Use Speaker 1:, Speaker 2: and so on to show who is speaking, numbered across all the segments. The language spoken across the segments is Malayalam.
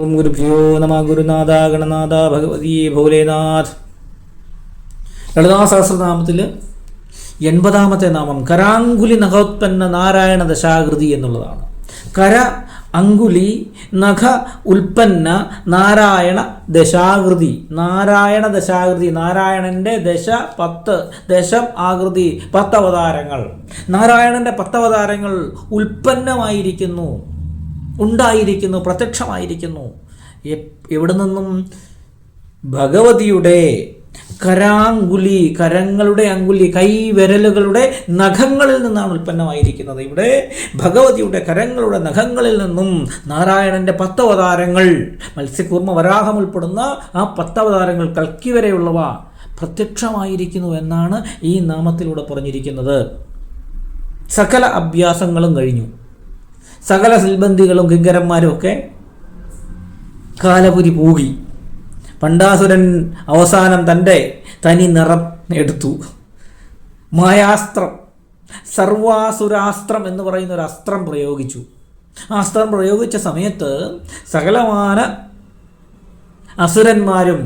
Speaker 1: ഓം ഗുരുഭ്യോ നമ ഗുരുനാഥ ഗണനാഥ ഭഗവതി ഭോലേനാഥ് ലളിതാ എൺപതാമത്തെ നാമം കരാങ്കുലി നഖോത്പന്ന നാരായണ ദശാകൃതി എന്നുള്ളതാണ്. കര അങ്കുലി നഖ ഉൽപ്പന്ന നാരായണ ദശാകൃതി. നാരായണ ദശാകൃതി. നാരായണന്റെ ദശ പത്ത്. ദശം ആകൃതി പത്തവതാരങ്ങൾ. നാരായണന്റെ പത്തവതാരങ്ങൾ ഉൽപ്പന്നമായിരിക്കുന്നു. ഉണ്ടായിരിക്കുന്നു പ്രത്യക്ഷമായിരിക്കുന്നു. എവിടെ നിന്നും? ഭഗവതിയുടെ കരാങ്കുലി കരങ്ങളുടെ അങ്കുലി കൈവിരലുകളുടെ നഖങ്ങളിൽ നിന്നാണ് ഉൽപ്പന്നമായിരിക്കുന്നത്. ഇവിടെ ഭഗവതിയുടെ കരങ്ങളുടെ നഖങ്ങളിൽ നിന്നും നാരായണന്റെ പത്തവതാരങ്ങൾ മത്സ്യകൂർമ്മ വരാഹം ഉൾപ്പെടുന്ന ആ പത്തവതാരങ്ങൾ കൽക്കി വരെയുള്ളവ പ്രത്യക്ഷമായിരിക്കുന്നു എന്നാണ് ഈ നാമത്തിലൂടെ പറഞ്ഞിരിക്കുന്നത്. സകല അഭ്യാസങ്ങളും കഴിഞ്ഞു. സകല സിൽബന്ധികളും കിങ്കരന്മാരും ഒക്കെ കാലപുരി പൂകി പണ്ടാസുരൻ അവസാനം തന്റെ തനി നിറം എടുത്തു. മായാസ്ത്രം സർവാസുരാസ്ത്രം എന്ന് പറയുന്ന ഒരു അസ്ത്രം പ്രയോഗിച്ചു. അസ്ത്രം പ്രയോഗിച്ച സമയത്ത് സകലമാന അസുരന്മാരും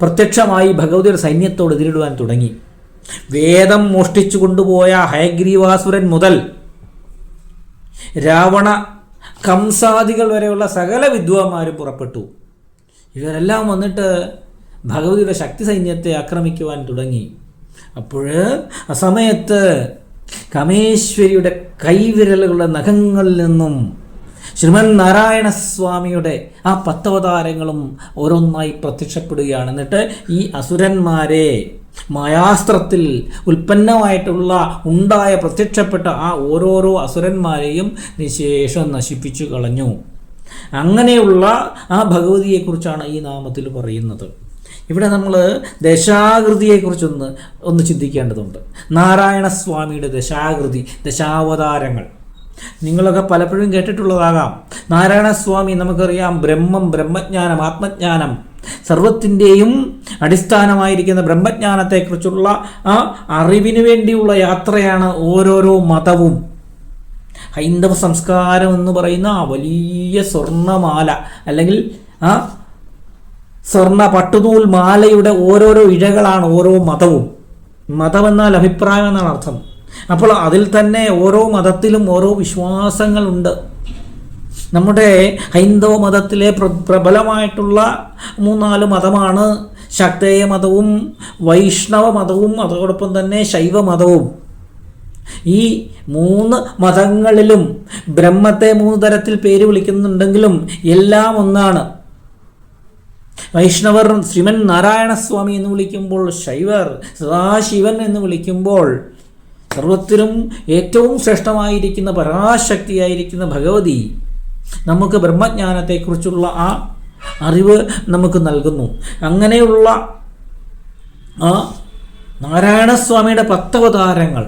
Speaker 1: പ്രത്യക്ഷമായി ഭഗവതിയുടെ സൈന്യത്തോട് എതിരിടുവാൻ തുടങ്ങി. വേദം മോഷ്ടിച്ചു കൊണ്ടുപോയ ഹയഗ്രീവാസുരൻ മുതൽ രാവണ കംസാദികൾ വരെയുള്ള സകല വിദ്വാന്മാരും പുറപ്പെട്ടു. ഇവരെല്ലാം വന്നിട്ട് ഭഗവതിയുടെ ശക്തി സൈന്യത്തെ ആക്രമിക്കുവാൻ തുടങ്ങി. അപ്പോൾ ആ സമയത്ത് കമേശ്വരിയുടെ കൈവിരലുകളുടെ നഖങ്ങളിൽ നിന്നും ശ്രീമൻ നാരായണ സ്വാമിയുടെ ആ പത്തവതാരങ്ങളും ഓരോന്നായി പ്രത്യക്ഷപ്പെടുകയാണ്. എന്നിട്ട് ഈ അസുരന്മാരെ മായാസ്ത്രത്തിൽ ഉൽപ്പന്നമായിട്ടുള്ള ഉണ്ടായ പ്രത്യക്ഷപ്പെട്ട ആ ഓരോരോ അസുരന്മാരെയും നിശേഷം നശിപ്പിച്ചു കളഞ്ഞു. അങ്ങനെയുള്ള ആ ഭഗവതിയെക്കുറിച്ചാണ് ഈ നാമത്തിൽ പറയുന്നത്. ഇവിടെ നമ്മൾ ദശാകൃതിയെക്കുറിച്ചൊന്ന് ഒന്ന് ചിന്തിക്കേണ്ടതുണ്ട്. നാരായണസ്വാമിയുടെ ദശാകൃതി ദശാവതാരങ്ങൾ. നിങ്ങളൊക്കെ പലപ്പോഴും കേട്ടിട്ടുള്ളതാകാം. നാരായണസ്വാമി നമുക്കറിയാം ബ്രഹ്മം ബ്രഹ്മജ്ഞാനം ആത്മജ്ഞാനം. സർവത്തിന്റെയും അടിസ്ഥാനമായിരിക്കുന്ന ബ്രഹ്മജ്ഞാനത്തെക്കുറിച്ചുള്ള ആ അറിവിന് വേണ്ടിയുള്ള യാത്രയാണ് ഓരോരോ മതവും. ഹൈന്ദവ സംസ്കാരം എന്ന് പറയുന്ന ആ വലിയ സ്വർണമാല അല്ലെങ്കിൽ ആ സ്വർണ പട്ടുനൂൽ മാലയുടെ ഓരോരോ ഇഴകളാണ് ഓരോ മതവും. മതമെന്നാൽ അഭിപ്രായം എന്നാണ് അർത്ഥം. അപ്പോൾ അതിൽ തന്നെ ഓരോ മതത്തിലും ഓരോ വിശ്വാസങ്ങളുണ്ട്. നമ്മുടെ ഹൈന്ദവ മതത്തിലെ പ്ര- പ്രബലമായിട്ടുള്ള മൂന്നാൽ മതമാണ് ശക്തേയ മതവും വൈഷ്ണവ മതവും അതോടൊപ്പം തന്നെ ശൈവ മതവും. ഈ മൂന്ന് മതങ്ങളിലും ബ്രഹ്മത്തെ മൂന്ന് തരത്തിൽ പേര് വിളിക്കുന്നുണ്ടെങ്കിലും എല്ലാം ഒന്നാണ്. വൈഷ്ണവർ ശ്രീമൻ നാരായണസ്വാമി എന്ന് വിളിക്കുമ്പോൾ ശൈവർ സദാശിവൻ എന്ന് വിളിക്കുമ്പോൾ സർവത്തിലും ഏറ്റവും ശ്രേഷ്ഠമായിരിക്കുന്ന പരാശക്തിയായിരിക്കുന്ന ഭഗവതി. നമുക്ക് ബ്രഹ്മജ്ഞാനത്തെക്കുറിച്ചുള്ള ആ അറിവ് നമുക്ക് നൽകുന്നു. അങ്ങനെയുള്ള ആ നാരായണസ്വാമിയുടെ പത്തവതാരങ്ങൾ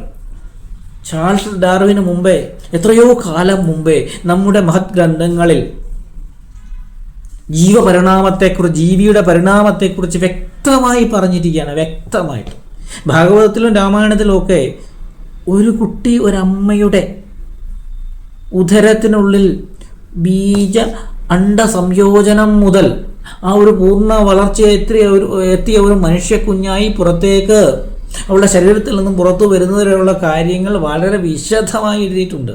Speaker 1: ചാൾസ് ഡാർവിന് മുമ്പേ എത്രയോ കാലം മുമ്പേ നമ്മുടെ മഹത് ഗ്രന്ഥങ്ങളിൽ ജീവപരിണാമത്തെക്കുറിച്ച് ജീവിയുടെ പരിണാമത്തെക്കുറിച്ച് വ്യക്തമായി പറഞ്ഞിരിക്കുകയാണ് വ്യക്തമായിട്ട്. ഭാഗവതത്തിലും രാമായണത്തിലും ഒക്കെ ഒരു കുട്ടി ഒരമ്മയുടെ ഉദരത്തിനുള്ളിൽ ബീജ അണ്ട സംയോജനം മുതൽ ആ ഒരു പൂർണ വളർച്ച എത്തിയ ഒരു എത്തിയ ഒരു മനുഷ്യ കുഞ്ഞായി പുറത്തേക്ക് അവളുടെ ശരീരത്തിൽ നിന്നും പുറത്തു വരുന്നതിനുള്ള കാര്യങ്ങൾ വളരെ വിശദമായി എഴുതിയിട്ടുണ്ട്.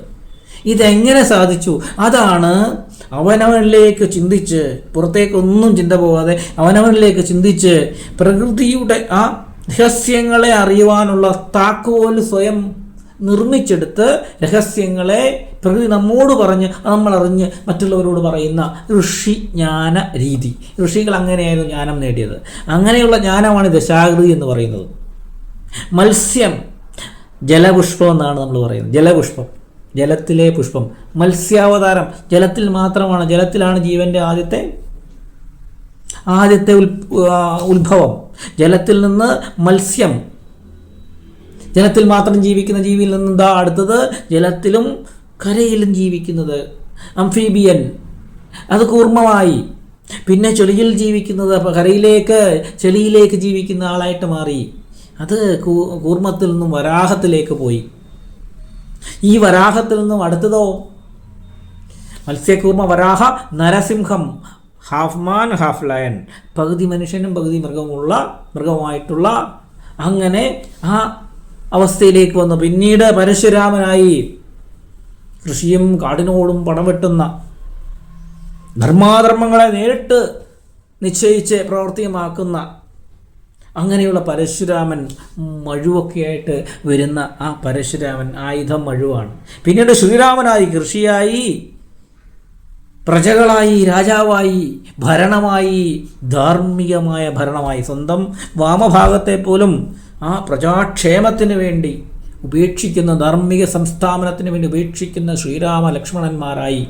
Speaker 1: ഇതെങ്ങനെ സാധിച്ചു? അതാണ് അവനവനിലേക്ക് ചിന്തിച്ച് പുറത്തേക്കൊന്നും ചിന്ത പോകാതെ അവനവനിലേക്ക് ചിന്തിച്ച് പ്രകൃതിയുടെ ആ രഹസ്യങ്ങളെ അറിയുവാനുള്ള താക്കോൽ സ്വയം നിർമ്മിച്ചെടുത്ത് രഹസ്യങ്ങളെ പ്രകൃതി നമ്മോട് പറഞ്ഞ് നമ്മളറിഞ്ഞ് മറ്റുള്ളവരോട് പറയുന്ന ഋഷി ജ്ഞാന രീതി. ഋഷികൾ അങ്ങനെയായിരുന്നു ജ്ഞാനം നേടിയത്. അങ്ങനെയുള്ള ജ്ഞാനമാണ് ദശാകൃതി എന്ന് പറയുന്നത്. മത്സ്യം ജലപുഷ്പം എന്നാണ് നമ്മൾ പറയുന്നത്. ജലപുഷ്പം ജലത്തിലെ പുഷ്പം. മത്സ്യാവതാരം ജലത്തിൽ മാത്രമാണ് ജലത്തിലാണ് ജീവന്റെ ആദ്യത്തെ ആദ്യത്തെ ഉത്ഭവം. ജലത്തിൽ നിന്ന് മത്സ്യം ജലത്തിൽ മാത്രം ജീവിക്കുന്ന ജീവിയിൽ നിന്ന് എന്താ അടുത്തത്? ജലത്തിലും കരയിലും ജീവിക്കുന്നത്. അംഫീബിയൻ. അത് കൂർമ്മമായി പിന്നെ ചെളിയിൽ ജീവിക്കുന്നത് കരയിലേക്ക് ചെളിയിലേക്ക് ജീവിക്കുന്ന ആളായിട്ട് മാറി. അത് കൂർമ്മത്തിൽ നിന്നും വരാഹത്തിലേക്ക് പോയി. ഈ വരാഹത്തിൽ നിന്നും അടുത്തതോ? മത്സ്യകൂർമ്മ Varaha Narasimham. Half man half lion. പകുതി മനുഷ്യനും പകുതി മൃഗമുള്ള മൃഗമായിട്ടുള്ള അങ്ങനെ ആ അവസ്ഥയിലേക്ക് വന്നു. പിന്നീട് പരശുരാമനായി കൃഷിയും കാടിനോടും പണം വെട്ടുന്ന ധർമാധർമ്മങ്ങളെ നേരിട്ട് നിശ്ചയിച്ച് പ്രവർത്തികമാക്കുന്ന അങ്ങനെയുള്ള പരശുരാമൻ മഴുവൊക്കെയായിട്ട് വരുന്ന ആ പരശുരാമൻ ആയുധം മഴുവാണ്. പിന്നീട് ശ്രീരാമനായി കൃഷിയായി പ്രജകളായി രാജാവായി ഭരണമായി ധാർമ്മികമായ ഭരണമായി സ്വന്തം വാമഭാഗത്തെ പോലും ആ പ്രജാക്ഷേമത്തിന് വേണ്ടി ഉപേക്ഷിക്കുന്ന ധാർമ്മിക സംസ്ഥാപനത്തിന് വേണ്ടി ഉപേക്ഷിക്കുന്ന ശ്രീരാമ ലക്ഷ്മണന്മാരായി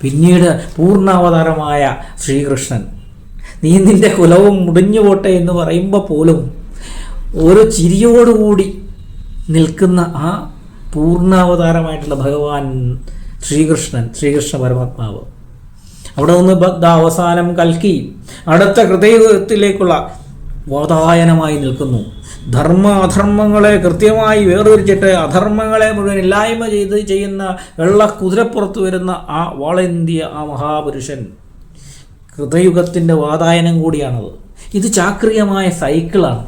Speaker 1: പിന്നീട് പൂർണാവതാരമായ ശ്രീകൃഷ്ണൻ. നീ നിന്റെ കുലവും മുടിഞ്ഞു പോട്ടെ എന്ന് പറയുമ്പോൾ പോലും ഒരു ചിരിയോടുകൂടി നിൽക്കുന്ന ആ പൂർണാവതാരമായിട്ടുള്ള ഭഗവാൻ ശ്രീകൃഷ്ണൻ ശ്രീകൃഷ്ണ പരമാത്മാവ്. അവിടെ നിന്ന് അവസാനം കൽക്കി. അടുത്ത ഹൃദയത്തിലേക്കുള്ള വാതായനമായി നിൽക്കുന്നു. ധർമ്മ അധർമ്മങ്ങളെ കൃത്യമായി വേർതിരിച്ചിട്ട് അധർമ്മങ്ങളെ മുഴുവൻ ഇല്ലായ്മ ചെയ്ത് ചെയ്യുന്ന വെള്ള കുതിരപ്പുറത്ത് വരുന്ന ആ വാളന്തിയ ആ മഹാപുരുഷൻ. കൃതയുഗത്തിന്റെ വാതായനം കൂടിയാണത്. ഇത് ചാക്രിയമായ സൈക്കിളാണ്.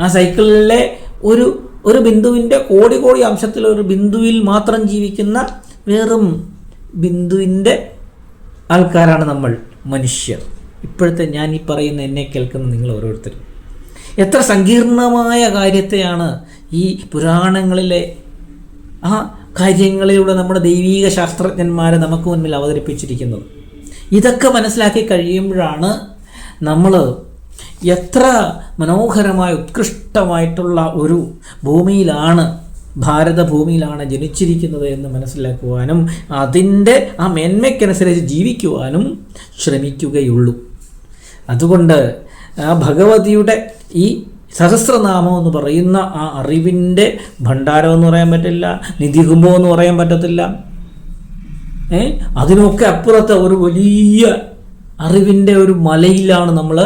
Speaker 1: ആ സൈക്കിളിലെ ഒരു ഒരു ബിന്ദുവിന്റെ കോടി കോടി അംശത്തിലെ ഒരു ബിന്ദുവിൽ മാത്രം ജീവിക്കുന്ന വെറും ബിന്ദുവിന്റെ ആൾക്കാരാണ് നമ്മൾ മനുഷ്യർ. ഇപ്പോഴത്തെ ഞാൻ ഈ പറയുന്ന എന്നെ കേൾക്കുന്ന നിങ്ങൾ ഓരോരുത്തരും. എത്ര സങ്കീർണമായ കാര്യത്തെയാണ് ഈ പുരാണങ്ങളിലെ ആ കാര്യങ്ങളിലൂടെ നമ്മുടെ ദൈവീക ശാസ്ത്രജ്ഞന്മാരെ നമുക്ക് മുന്നിൽ അവതരിപ്പിച്ചിരിക്കുന്നത്. ഇതൊക്കെ മനസ്സിലാക്കി കഴിയുമ്പോഴാണ് നമ്മൾ എത്ര മനോഹരമായ ഉത്കൃഷ്ടമായിട്ടുള്ള ഒരു ഭൂമിയിലാണ് ഭാരതഭൂമിയിലാണ് ജനിച്ചിരിക്കുന്നത് എന്ന് മനസ്സിലാക്കുവാനും അതിന്റെ ആ മേന്മയ്ക്കനുസരിച്ച് ജീവിക്കുവാനും ശ്രമിക്കുകയുള്ളൂ. അതുകൊണ്ട് ആ ഭഗവതിയുടെ ഈ സഹസ്രനാമം എന്ന് പറയുന്ന ആ അറിവിന്റെ ഭണ്ഡാരം എന്ന് പറയാൻ പറ്റില്ല നിധികുംഭം എന്ന് പറയാൻ പറ്റത്തില്ല. ഏ? അതിനൊക്കെ അപ്പുറത്തെ ഒരു വലിയ അറിവിന്റെ ഒരു മലയിലാണ് നമ്മൾ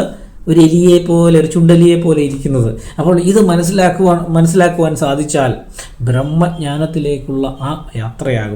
Speaker 1: ഒരു എലിയെ പോലെ ഒരു ചുണ്ടലിയെ പോലെ ഇരിക്കുന്നത്. അപ്പോൾ ഇത് മനസ്സിലാക്കുവാൻ മനസ്സിലാക്കുവാൻ സാധിച്ചാൽ ബ്രഹ്മജ്ഞാനത്തിലേക്കുള്ള ആ യാത്രയാകും.